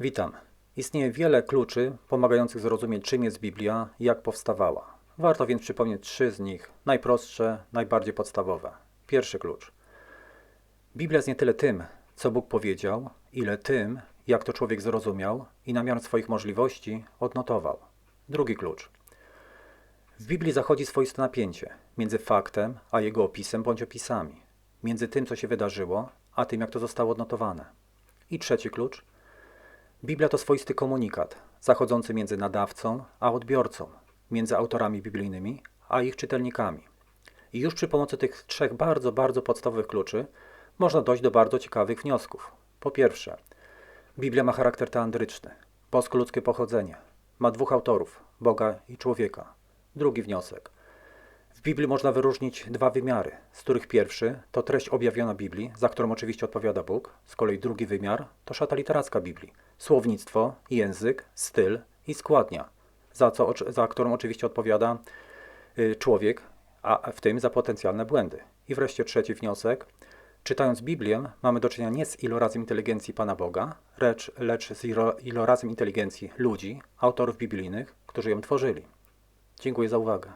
Witam. Istnieje wiele kluczy pomagających zrozumieć, czym jest Biblia i jak powstawała. Warto więc przypomnieć trzy z nich, najprostsze, najbardziej podstawowe. Pierwszy klucz. Biblia jest nie tyle tym, co Bóg powiedział, ile tym, jak to człowiek zrozumiał i na miarę swoich możliwości odnotował. Drugi klucz. W Biblii zachodzi swoiste napięcie między faktem a jego opisem bądź opisami, między tym, co się wydarzyło, a tym, jak to zostało odnotowane. I trzeci klucz. Biblia to swoisty komunikat, zachodzący między nadawcą a odbiorcą, między autorami biblijnymi a ich czytelnikami. I już przy pomocy tych trzech bardzo, bardzo podstawowych kluczy można dojść do bardzo ciekawych wniosków. Po pierwsze, Biblia ma charakter teandryczny, bosko-ludzkie pochodzenie, ma dwóch autorów, Boga i człowieka. Drugi wniosek. W Biblii można wyróżnić dwa wymiary, z których pierwszy to treść objawiona Biblii, za którą oczywiście odpowiada Bóg, z kolei drugi wymiar to szata literacka Biblii, słownictwo, język, styl i składnia, za, co, za którą oczywiście odpowiada y, człowiek, a w tym za potencjalne błędy. I wreszcie trzeci wniosek. Czytając Biblię, mamy do czynienia nie z ilorazem inteligencji Pana Boga, lecz, lecz z ilo- ilorazem inteligencji ludzi, autorów biblijnych, którzy ją tworzyli. Dziękuję za uwagę.